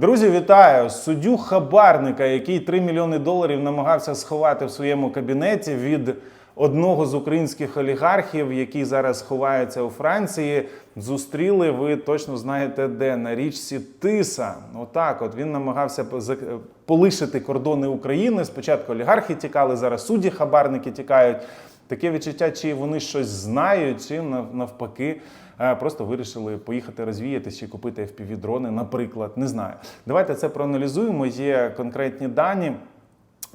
Друзі, вітаю! Суддю хабарника, який 3 мільйони доларів намагався сховати в своєму кабінеті від одного з українських олігархів, який зараз ховається у Франції. Зустріли ви точно знаєте де на річці Тиса. Отак, от він намагався полишити кордони України. Спочатку олігархи тікали, зараз судді хабарники тікають. Таке відчуття, чи вони щось знають, чи навпаки. е, Просто вирішили поїхати розвіятися чи купити FPV-дрони, наприклад. Не знаю. Давайте це проаналізуємо. Є конкретні дані.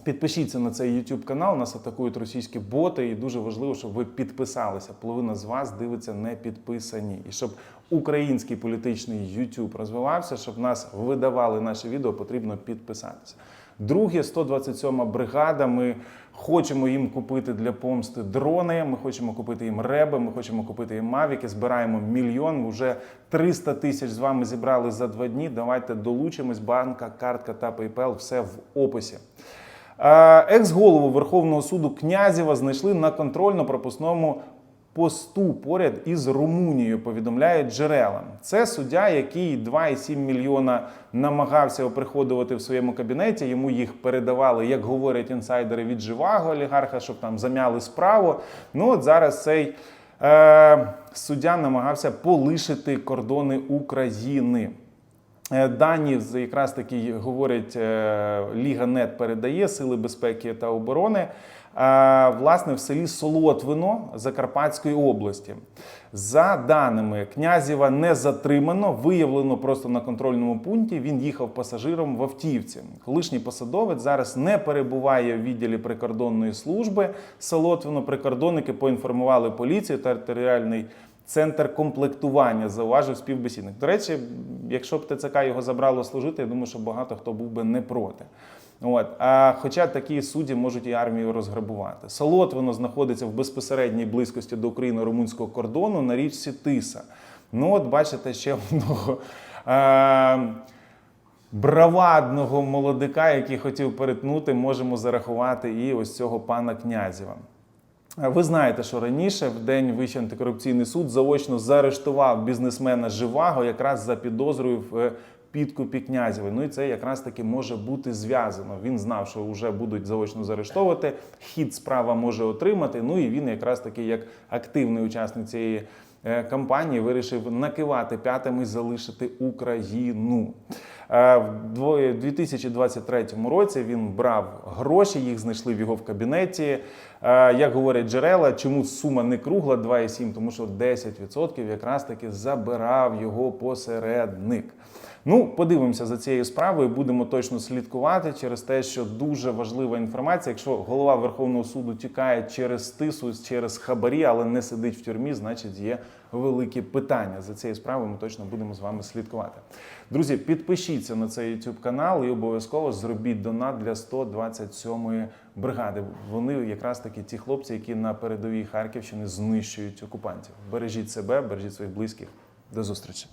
Підпишіться на цей YouTube канал. Нас атакують російські боти, і дуже важливо, щоб ви підписалися. Половина з вас дивиться не підписані. І щоб український політичний YouTube розвивався, щоб нас видавали наші відео, потрібно підписатися. Друге, 127 бригада. Ми хочемо їм купити для помсти дрони. Ми хочемо купити їм реби. Ми хочемо купити їм мавіки. Збираємо мільйон. Вже 300 тисяч з вами зібрали за два дні. Давайте долучимось. Банка, картка та PayPal. Все в описі. Е, Екс-голову Верховного суду Князєва знайшли на контрольно-пропускному посту поряд із Румунією, повідомляють джерела. Це суддя, який 2,7 мільйона намагався оприходувати в своєму кабінеті. Йому їх передавали, як говорять інсайдери від живого олігарха, щоб там замяли справу. Ну от зараз цей е, суддя намагався полишити кордони України. Е, Дані якраз таки говорять, е, Ліга НЕТ передає Сили безпеки та оборони. е, Власне, в селі Солотвино Закарпатської області. За даними Князєва не затримано, виявлено просто на контрольному пункті. Він їхав пасажиром в автівці. Колишній посадовець зараз не перебуває в відділі прикордонної служби. Солотвино прикордонники поінформували поліцію та територіальний Центр комплектування зауважив співбесідник. До речі, якщо б ТЦК його забрало служити, я думаю, що багато хто був би не проти. От. А хоча такі судді можуть і армію розграбувати. Солотвино знаходиться в безпосередній близькості до україно-румунського кордону на річці Тиса. Ну, от бачите, ще одного. Е- Бравадного молодика, який хотів перетнути, можемо зарахувати і ось цього пана Князєва. Ви знаєте, що раніше в день Вищий антикорупційний суд заочно заарештував бізнесмена Живаго якраз за підозрою в е, підкупі Князєвої. Ну і це якраз таки може бути зв'язано. Він знав, що вже будуть заочно заарештовувати. Хід справа може отримати. Ну і він якраз таки як активний учасник цієї е, кампанії вирішив накивати п'ятами, залишити Україну. Е, В дво- 2023 році він брав гроші, їх знайшли в його в кабінеті. Е, Як говорять джерела, чому сума не кругла 2,7, тому що 10% якраз таки забирав його посередник. Ну, подивимося за цією справою, будемо точно слідкувати через те, що дуже важлива інформація. Якщо голова Верховного суду тікає через тису, через хабарі, але не сидить в тюрмі, значить є великі питання. За цією справою ми точно будемо з вами слідкувати. Друзі, підпишіться на цей YouTube канал і обов'язково зробіть донат для 127-ї бригади. Вони якраз таки ті хлопці, які на передовій Харківщини знищують окупантів. Бережіть себе, бережіть своїх близьких. До зустрічі.